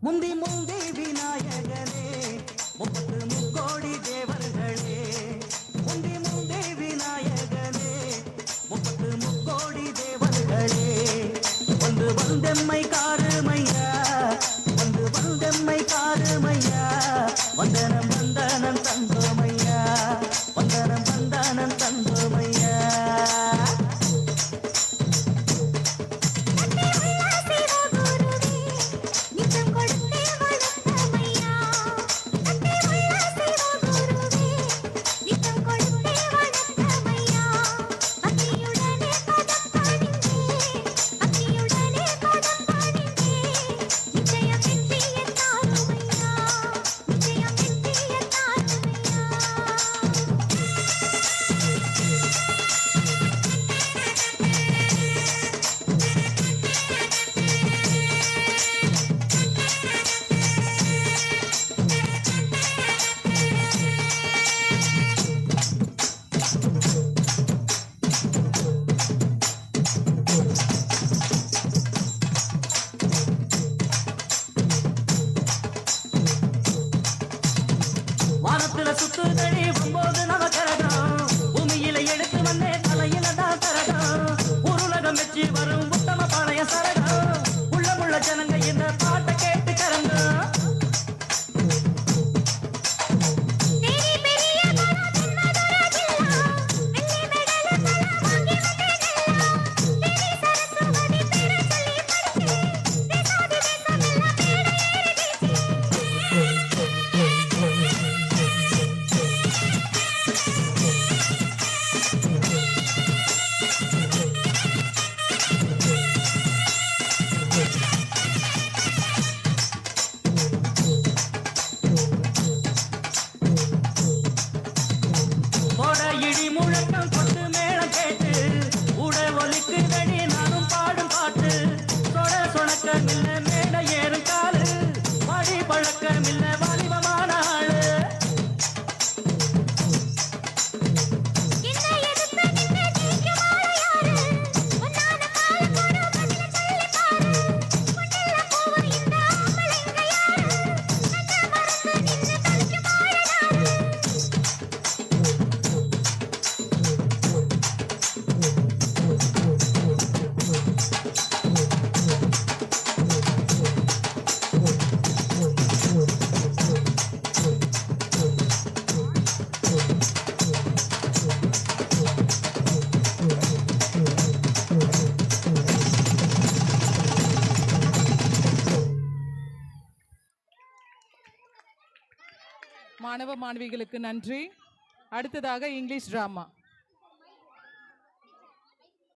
முந்தி முந்தி விநாயகரே முப்பத்து முக்கோடி தேவர்களே. முந்தி முந்தி விநாயகரே முப்பத்து முக்கோடி தேவர்களே. வந்து வந்தெம்மை கா ஞானம் தந்தமையா வானத்துல சுத்துதடி ஒன்பது நவ கரகம். பூமியில எடுத்து வந்தே தலையில தான் கரகம். உருளகம் வச்சு வரும் மாணவ மாணவிகளுக்கு நன்றி. அடுத்ததாக இங்கிலீஷ் ட்ராமா